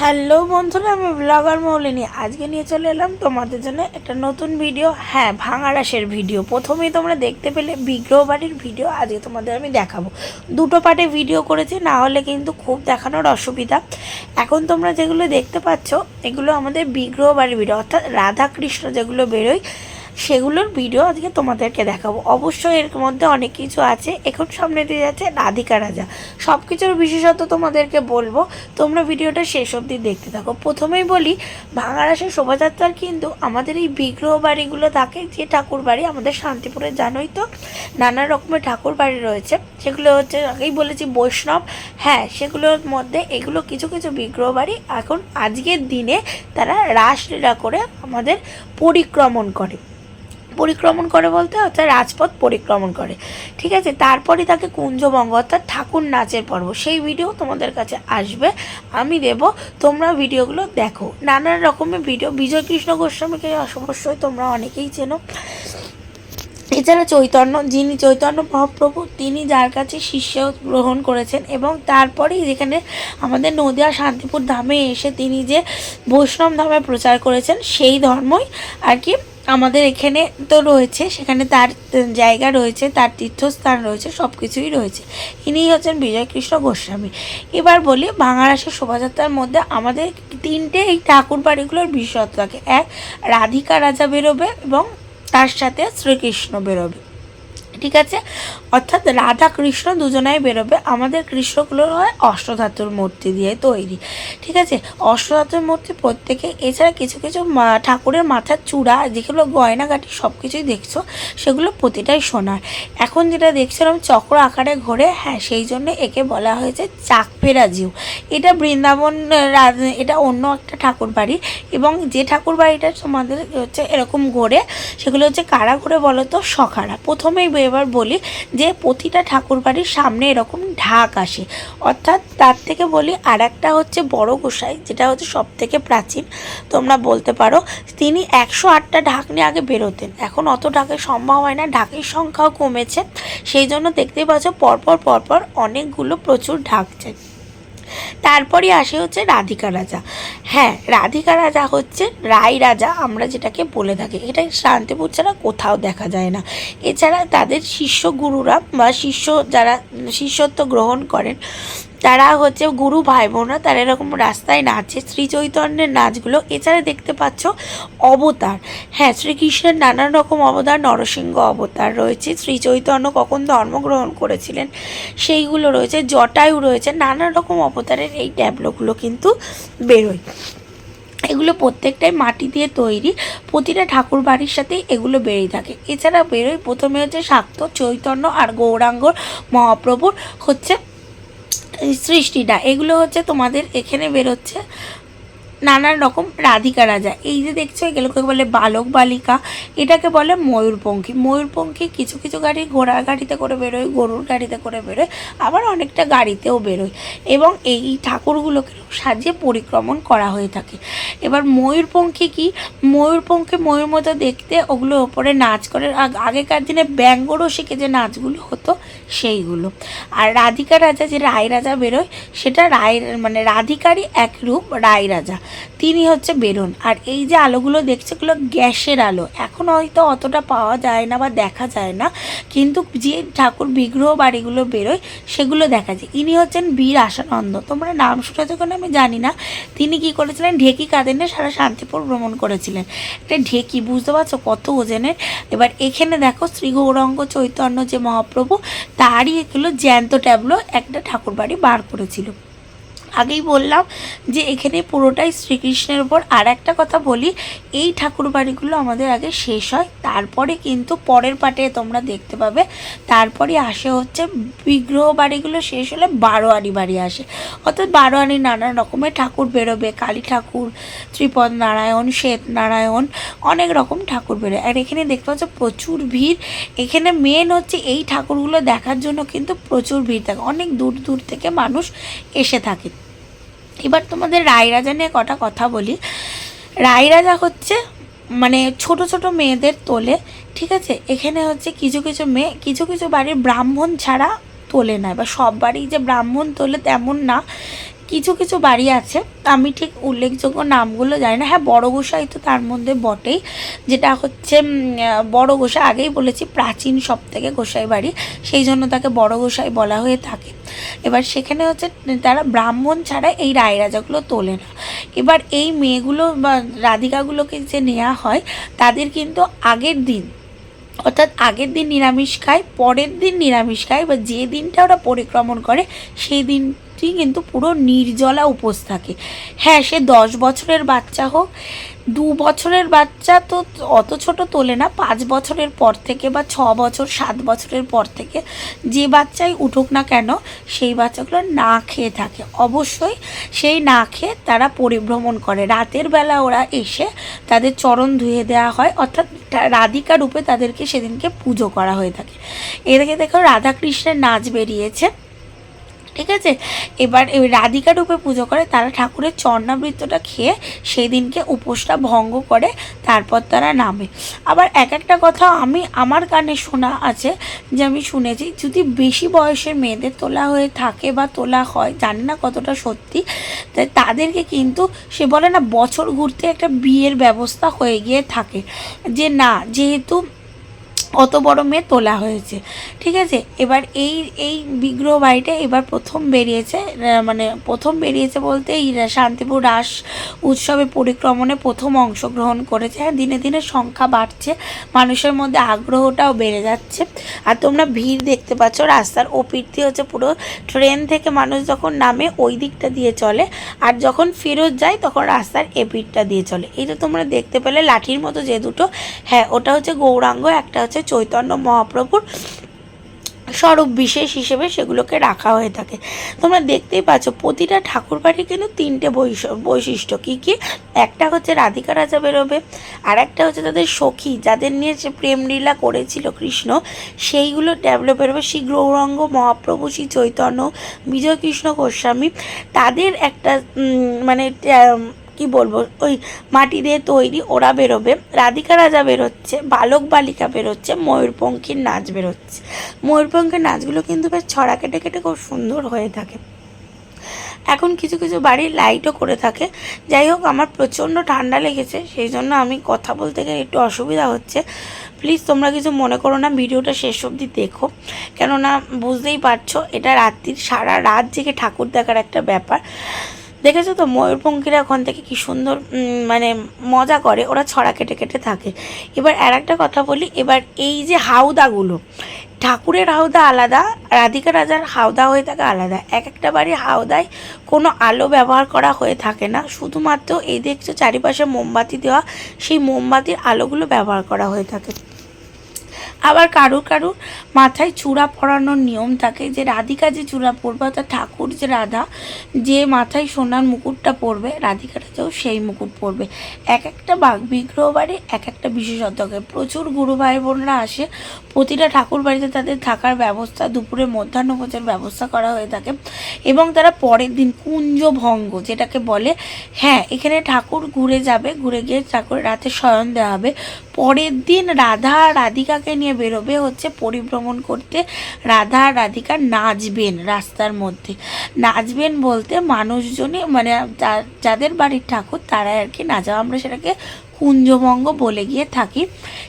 Hello বন্ধুরা, আমি blogger মৌলিনী। আজকে নিয়ে চলে এলাম তোমাদের জন্য একটা নতুন ভিডিও। হ্যাঁ ভাঙারাসের ভিডিও। প্রথমেই তোমরা দেখতে পেলে বিগ্রহ বাড়ির ভিডিও। আজকে তোমাদের আমি দেখাবো। দুটো পার্টে ভিডিও করেছি, না হলে কিন্তু খুব দেখানোর অসুবিধা। এখন তোমরা যেগুলো দেখতে পাচ্ছ, এগুলো আমাদের বিগ্রহ বাড়ির ভিডিও, অর্থাৎ রাধাকৃষ্ণ যেগুলো বেরোয় সেগুলোর ভিডিও আজকে তোমাদেরকে দেখাবো। অবশ্যই এর মধ্যে অনেক কিছু আছে। এখন সামনে দিয়ে যাচ্ছে রাধিকা রাজা। সব কিছুর বিশেষত তোমাদেরকে বলব। তোমরা ভিডিওটা শেষ অবধি দেখতে থাকো। প্রথমেই বলি ভাঙারাসের শোভাযাত্রার কিন্তু আমাদের এই বিগ্রহ বাড়িগুলো থাকে, যে ঠাকুর বাড়ি আমাদের শান্তিপুরে জানোই তো, নানা রকমের ঠাকুর বাড়ি রয়েছে। সেগুলো হচ্ছে, আগেই বলেছি, বৈষ্ণব। হ্যাঁ সেগুলোর মধ্যে এগুলো কিছু কিছু বিগ্রহ বাড়ি। এখন আজকের দিনে তারা রাসলীলা করে আমাদের পরিক্রমণ করে। পরিক্রমণ করে বলতে অর্থাৎ রাজপথ পরিক্রমণ করে। ঠিক আছে? তারপরে তাকে কুঞ্জবঙ্গ, অর্থাৎ ঠাকুর নাচের পর্ব। সেই ভিডিও তোমাদের কাছে আসবে, আমি দেব, তোমরা ভিডিওগুলো দেখো। নানান রকমের ভিডিও বিজয় কৃষ্ণ গোস্বামীকে অবশ্যই তোমরা অনেকেই চেনো। এছাড়া চৈতন্য, যিনি চৈতন্য মহাপ্রভু, তিনি যার কাছে শিষ্য গ্রহণ করেছেন এবং তারপরেই যেখানে আমাদের নদিয়া শান্তিপুর ধামে এসে তিনি যে বৈষ্ণব ধামে প্রচার করেছেন, সেই ধর্মই আর কি আমাদের এখানে তো রয়েছে, সেখানে তার জায়গা রয়েছে, তার তীর্থস্থান রয়েছে সব কিছুই রয়েছে। ইনি হচ্ছেন বিজয়কৃষ্ণ গোস্বামী। এবার বলি বাংলাদেশের শোভাযাত্রার মধ্যে আমাদের তিনটে এই ঠাকুর বাড়িগুলোর বিশেষত্ব থাকে। এক, রাধিকা রাজা বেরোবে এবং তার সাথে শ্রীকৃষ্ণ বেরোবে। ঠিক আছে? অর্থাৎ রাধা কৃষ্ণ দুজনাই বেরোবে। আমাদের কৃষ্ণগুলো হয় অষ্টধাতুর মূর্তি দিয়ে তৈরি। ঠিক আছে? অষ্টধাতুর মূর্তি প্রত্যেকে, এছাড়া কিছু কিছু ঠাকুরের মাথার চূড়া, যেগুলো গয়নাগাটি সব কিছুই দেখছ, সেগুলো প্রতিটাই সোনার। এখন যেটা দেখছিলাম চক্র আকারে ঘোরে হ্যাঁ সেই জন্য একে বলা হয়েছে চাকপেরা জিউ। এটা বৃন্দাবন এটা অন্য একটা ঠাকুর বাড়ি এবং যে ঠাকুর বাড়িটা তোমাদের হচ্ছে এরকম ঘোরে, সেগুলো হচ্ছে কারা ঘোরে বলো তো সখারা। প্রথমেই এবার বলি যে প্রতিটা ঠাকুর বাড়ির সামনে এরকম ঢাক আসে। অর্থাৎ তার থেকে বলি আর একটা হচ্ছে বড় গোসাই, যেটা হচ্ছে সব থেকে প্রাচীন। তোমরা বলতে পারো তিনি একশো আটটা ঢাক নিয়ে আগে বেরোতেন। এখন অত ঢাকের সম্ভব হয় না, ঢাকের সংখ্যাও কমেছে। সেই জন্য দেখতেই পাচ্ছ পরপর পরপর অনেকগুলো প্রচুর ঢাক যায়। তারপরে আসে হচ্ছে রাধিকা রাজা। হ্যাঁ রাধিকা রাজা হচ্ছে রায় রাজা আমরা যেটাকে বলে থাকি। এটা শান্তিপুর ছাড়া কোথাও দেখা যায় না। এছাড়া তাদের শিষ্য গুরুরা বা শিষ্য যারা, শিষ্যত্ব গ্রহণ করেন তারা হচ্ছে গুরু ভাই বোনরা তারা এরকম রাস্তায় নাচে। শ্রী চৈতন্যের নাচগুলো, এছাড়া দেখতে পাচ্ছ অবতার। হ্যাঁ শ্রীকৃষ্ণের নানান রকম অবতার, নরসিংহ অবতার রয়েছে। শ্রী চৈতন্য কখন ধর্মগ্রহণ করেছিলেন, সেইগুলো রয়েছে। জটায়ু রয়েছে, নানান রকম অবতারের এই ট্যাবলোগুলো কিন্তু বেরোয়। এগুলো প্রত্যেকটাই মাটি দিয়ে তৈরি, প্রতিটা ঠাকুর বাড়ির সাথে এগুলো বেরিয়ে থাকে। এছাড়া বেরোয় প্রথমে হচ্ছে শাক্ত, চৈতন্য আর গৌরাঙ্গর মহাপ্রভুর হচ্ছে সৃষ্টিটা এগুলো হচ্ছে তোমাদের এখানে বেরোচ্ছে। নানান রকম রাধিকা রাজা। এই যে দেখছ এগুলোকে বলে বালক বালিকা, এটাকে বলে ময়ূরপঙ্খী। ময়ূরপঙ্খী কিছু কিছু গাড়ি ঘোড়ার গাড়িতে করে বেরোয়, গরুর গাড়িতে করে বেরোয়, আবার অনেকটা গাড়িতেও বেরোয়। এবং এই ঠাকুরগুলোকে সাজিয়ে পরিক্রমণ করা হয়ে থাকে। এবার ময়ূরপঙ্খী কি? ময়ূরপঙ্খী ময়ূর মতো দেখতে, ওগুলো ওপরে নাচ করে। আগেকার দিনে শিখে যে নাচগুলো হতো সেইগুলো। আর রাধিকা রাজা যে রায় রাজা বেরোয়, সেটা রায় মানে রাধিকারই এক রূপ রায় রাজা তিনি হচ্ছে বেরোন আর এই যে আলোগুলো দেখছে, এগুলো গ্যাসের আলো। এখন হয়তো অতটা পাওয়া যায় না বা দেখা যায় না, কিন্তু যে ঠাকুর বিগ্রহ বাড়িগুলো বেরোয়, সেগুলো দেখা যায়। ইনি হচ্ছেন বীর আশানন্দ। তোমরা নাম শুনেছো কেন আমি জানি না। তিনি কি করেছিলেন? ঢেকি কাঁধে নিয়ে সারা শান্তিপুর ভ্রমণ করেছিলেন। একটা ঢেকি, বুঝতে পারছ কত ওজনের? এবার এখানে দেখো শ্রী গৌরাঙ্গ চৈতন্য যে মহাপ্রভু, তারই এগুলো জ্যান্ত ট্যাবলো একটা ঠাকুর বাড়ি বার করেছিল। আগেই বললাম যে এখানে পুরোটাই শ্রীকৃষ্ণের উপর। আর একটা কথা বলি, এই ঠাকুর বাড়িগুলো আমাদের আগে শেষ হয়, তারপরে কিন্তু পরের পাটে তোমরা দেখতে পাবে। তারপরে আসে হচ্ছে বিগ্রহ বাড়িগুলো শেষ হলে বারোয়ারি বাড়ি আসে। অর্থাৎ বারোয়ারি নানান রকমের ঠাকুর বেরোবে, কালী ঠাকুর, ত্রিপদ নারায়ণ, শ্বেত নারায়ণ, অনেক রকম ঠাকুর বেরোয়। আর এখানে দেখতে পাচ্ছ প্রচুর ভিড়। এখানে মেন হচ্ছে এই ঠাকুরগুলো দেখার জন্য কিন্তু প্রচুর ভিড় থাকে। অনেক দূর দূর থেকে মানুষ এসে থাকে। এবার তোমাদের রায় রাজা নিয়ে কটা কথা বলি। রায় রাজা হচ্ছে মানে ছোট ছোট মেয়েদের তোলে, ঠিক আছে? এখানে হচ্ছে কিছু কিছু মেয়ে, কিছু কিছু বাড়ির ব্রাহ্মণ ছাড়া তোলে না। এবার সব বাড়ি যে ব্রাহ্মণ তোলে তেমন না। কিছু কিছু বাড়ি আছে। আমি ঠিক উল্লেখযোগ্য নামগুলো জানি না। হ্যাঁ বড় গোসাই তো তার মধ্যে বটেই। যেটা হচ্ছে বড় গোসাই আগেই বলেছি প্রাচীন সব থেকে গোসাই বাড়ি। সেই জন্য তাকে বড় গোসাই বলা হয়ে থাকে। এবার সেখানে হচ্ছে, তারা ব্রাহ্মণ ছাড়া এই রায় রাজাগুলো তোলে না। এবার এই মেয়েগুলো বা রাধিকাগুলোকে যে নেওয়া হয়, তাদের কিন্তু আগের দিন, অর্থাৎ আগের দিন নিরামিষ খায়, পরের দিন নিরামিষ খায়, বা যে দিনটা ওরা পরিক্রমণ করে, সেই দিনটি কিন্তু পুরো নির্জলা উপোস থাকে। হ্যাঁ সে দশ বছরের বাচ্চা হোক, দু বছরের বাচ্চা তো অত ছোট তোলে না, পাঁচ বছরের পর থেকে বা ছ বছর, সাত বছরের পর থেকে যে বাচ্চাই উঠুক না কেন, সেই বাচ্চাগুলো না খেয়ে থাকে। অবশ্যই সেই না খেয়ে তারা পরিভ্রমণ করে। রাতের বেলা ওরা এসে তাদের চরণ ধুয়ে দেওয়া হয়, অর্থাৎ রাধিকা রূপে তাদেরকে সেদিনকে পুজো করা হয়ে থাকে। এদিকে দেখো রাধাকৃষ্ণের নাচ বেরিয়েছে। ঠিক আছে? এবার রাধিকা রূপে পুজো করে, তারা ঠাকুরের চর্ণাবৃত্তটা খেয়ে সেই দিনকে উপোসটা ভঙ্গ করে, তারপর তারা নামে। আবার এক একটা কথা আমি, আমার কানে শোনা আছে, যে আমি শুনেছি, যদি বেশি বয়সের মেয়েদের তোলা হয়ে থাকে বা তোলা হয়, জানি না কতটা সত্যি তাই তাদেরকে কিন্তু সে বলে না, বছর ঘুরতে একটা বিয়ের ব্যবস্থা হয়ে গিয়ে থাকে। যে না, যেহেতু অত বড় মেয়ে তোলা হয়েছে। ঠিক আছে? এবার এই এই বিগ্রহ বাড়িটা এবার প্রথম বেরিয়েছে মানে প্রথম বেরিয়েছে বলতে এই শান্তিপুর রাস উৎসবে পরিক্রমণে প্রথম অংশগ্রহণ করেছে। হ্যাঁ দিনে দিনে সংখ্যা বাড়ছে, মানুষের মধ্যে আগ্রহটাও বেড়ে যাচ্ছে। আর তোমরা ভিড় দেখতে পাচ্ছ, রাস্তার ওপিরটি হচ্ছে পুরো ট্রেন থেকে মানুষ যখন নামে ওই দিকটা দিয়ে চলে, আর যখন ফেরত যায় তখন রাস্তার এপিরটা দিয়ে চলে। তো তোমরা দেখতে পেলে, লাঠির মতো যে দুটো হ্যাঁ ওটা হচ্ছে গৌরাঙ্গ, একটা হচ্ছে চৈতন্য মহাপ্রভুর স্বরূপ বিশেষ হিসেবে সেগুলোকে রাখা হয়ে থাকে। তোমরা দেখতেই পাচ্ছ প্রতিটা ঠাকুর বাড়ি কিন্তু তিনটে বৈশ- বৈশিষ্ট্য। কী কী? একটা হচ্ছে রাধিকা রাজা বেরোবে আর একটা হচ্ছে তাদের সখী, যাদের নিয়ে সে প্রেমলীলা করেছিল কৃষ্ণ, সেইগুলো ডেভেলপ বেরোবে শ্রী গৌরাঙ্গ মহাপ্রভু, শ্রী চৈতন্য বিজয় কৃষ্ণ গোস্বামী, তাদের একটা মানে কি বলব, ওই মাটি দিয়ে তৈরি, ওরা বেরোবে। রাধিকা রাজা বেরোচ্ছে, বালক বালিকা বেরোচ্ছে, ময়ূরপঙ্খীর নাচ বেরোচ্ছে। ময়ূরপঙ্খীর নাচগুলো কিন্তু বেশ ছড়া কেটে কেটে খুব সুন্দর হয়ে থাকে। এখন কিছু কিছু বাড়ি লাইটও করে থাকে। যাই হোক, আমার প্রচণ্ড ঠান্ডা লেগেছে, সেই জন্য আমি কথা বলতে গেলে একটু অসুবিধা হচ্ছে। প্লিজ, তোমরা কিছু মনে করো না, ভিডিওটা শেষ অবধি দেখো। কেননা, বুঝতেই পারছ, এটা রাত্রির সারা রাত জেগে ঠাকুর দেখার একটা ব্যাপার। দেখেছ তো ময়ূরপঙ্খীরা ওখান থেকে কি সুন্দর মানে মজা করে, ওরা ছড়া কেটে কেটে থাকে। এবার আর একটা কথা বলি, এবার এই যে হাউদাগুলো ঠাকুরের হাওদা আলাদা, রাধিকা রাজার হাওদা হয়ে থাকে আলাদা। এক একটা বাড়ির হাওদায় কোনো আলো ব্যবহার করা হয়ে থাকে না, শুধুমাত্র এই দেখছ চারিপাশে মোমবাতি দেওয়া, সেই মোমবাতির আলোগুলো ব্যবহার করা হয়ে থাকে। আবার কারুর কারুর মাথায় চূড়া পরানোর নিয়ম থাকে যে রাধিকা যে চূড়া পরবে অর্থাৎ ঠাকুর যে রাধা, যে মাথায় সোনার মুকুটটা পরবে রাধিকা রাজাও সেই মুকুট পরবে। এক একটা বাঘ বিগ্রহ বাড়ি, এক একটা বিশেষত্ব থাকে প্রচুর গুরু ভাই বোনরা আসে, প্রতিটা ঠাকুর বাড়িতে তাদের থাকার ব্যবস্থা, দুপুরে মধ্যাহ্ন মধ্যাহ্নভোজের ব্যবস্থা করা হয়ে থাকে এবং তারা পরের দিন কুঞ্জ ভঙ্গ, যেটাকে বলে হ্যাঁ এখানে ঠাকুর ঘুরে যাবে, ঘুরে গিয়ে ঠাকুর রাতে শয়ন দেওয়া হবে। পরের দিন রাধা রাধিকাকে নিয়ে বেরোবে হচ্ছে পরিভ্রমণ করতে রাধা আর রাধিকা নাচবেন রাস্তার মধ্যে। নাচবেন বলতে মানুষজনই মানে যাদের বাড়ির ঠাকুর তারাই আর কি নাচা আমরা সেটাকে কুঞ্জভঙ্গ বলে গিয়ে থাকি।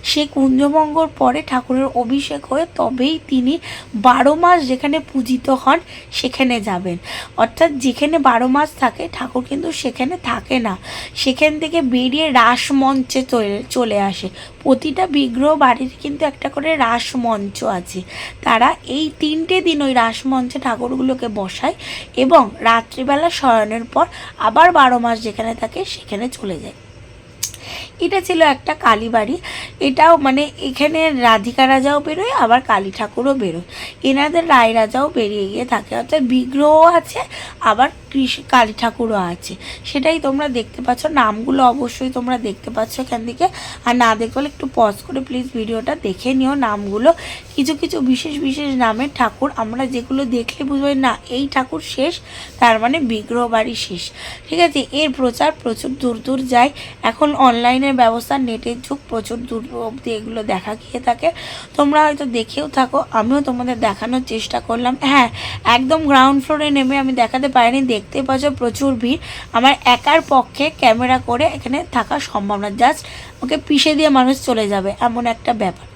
সেই কুঞ্জভঙ্গর পরে ঠাকুরের অভিষেক হয়ে তবেই তিনি বারো মাস যেখানে পূজিত হন সেখানে যাবেন। অর্থাৎ যেখানে বারো মাস থাকে, ঠাকুর কিন্তু সেখানে থাকে না। সেখান থেকে বেরিয়ে রাসমঞ্চে চলে আসে। প্রতিটা বিগ্রহ বাড়ির কিন্তু একটা করে রাসমঞ্চ আছে। তারা এই তিনটে দিন ওই রাসমঞ্চে ঠাকুরগুলোকে বসায় এবং রাত্রিবেলা শয়নের পর আবার বারো মাস যেখানে থাকে সেখানে চলে যায়। এটা ছিল একটা কালীবাড়ি এটাও মানে এখানে রাধিকা রাজাও বেরোয়, আবার কালী ঠাকুরও বেরোয়। এনাদের রায় রাজাও বেরিয়ে গিয়ে থাকে। অর্থাৎ বিগ্রহ আছে, আবার কৃষ্ণ কালী ঠাকুরও আছে। সেটাই তোমরা দেখতে পাচ্ছ। নামগুলো অবশ্যই তোমরা দেখতে পাচ্ছ এখান থেকে। আর না দেখলে একটু পজ করে প্লিজ ভিডিওটা দেখে নিও নামগুলো। কিছু কিছু বিশেষ বিশেষ নামের ঠাকুর আমরা যেগুলো দেখলে বুঝব না, এই ঠাকুর শেষ, তার মানে বিগ্রহ বাড়ি শেষ। ঠিক আছে? এর প্রচার প্রচুর দূর দূর যায়। এখন অনলাইনের ব্যবস্থা নেটের যুগ প্রচুর দূর অবধি এগুলো দেখা গিয়ে থাকে। তোমরা হয়তো দেখেও থাকো, আমিও তোমাদের দেখানোর চেষ্টা করলাম। হ্যাঁ একদম গ্রাউন্ড ফ্লোরে নেমে আমি দেখাতে পারিনি দেখতে পাচ্ছ, প্রচুর ভিড়। আমার একার পক্ষে ক্যামেরা করে এখানে থাকা সম্ভব না। জাস্ট ওকে পিষে দিয়ে মানুষ চলে যাবে, এমন একটা ব্যাপার।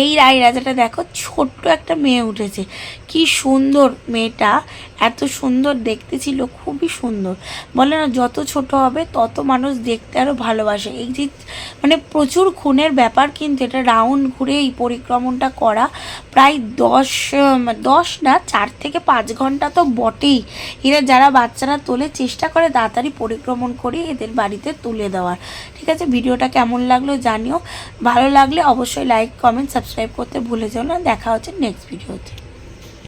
এই রায় রাজাটা দেখো, ছোট্ট একটা মেয়ে উঠেছে। কি সুন্দর মেয়েটা, এত সুন্দর দেখতে ছিল, খুবই সুন্দর। বলে না, যত ছোট হবে, তত মানুষ দেখতে আরও ভালোবাসে। এই যে মানে প্রচুর খুনের ব্যাপার কিন্তু এটা রাউন্ড ঘুরে এই পরিক্রমণটা করা প্রায় দশ দশ না, চার থেকে পাঁচ ঘণ্টা তো বটেই। এরা যারা বাচ্চারা তোলে, চেষ্টা করে তাড়াতাড়ি পরিক্রমণ করে এদের বাড়িতে তুলে দেওয়ার। ঠিক আছে, ভিডিওটা কেমন লাগল জানিও। ভালো লাগলে অবশ্যই লাইক কমেন্ট সাবস্ক্রাইব করতে ভুলে যেও না। দেখা হচ্ছে নেক্সট ভিডিওতে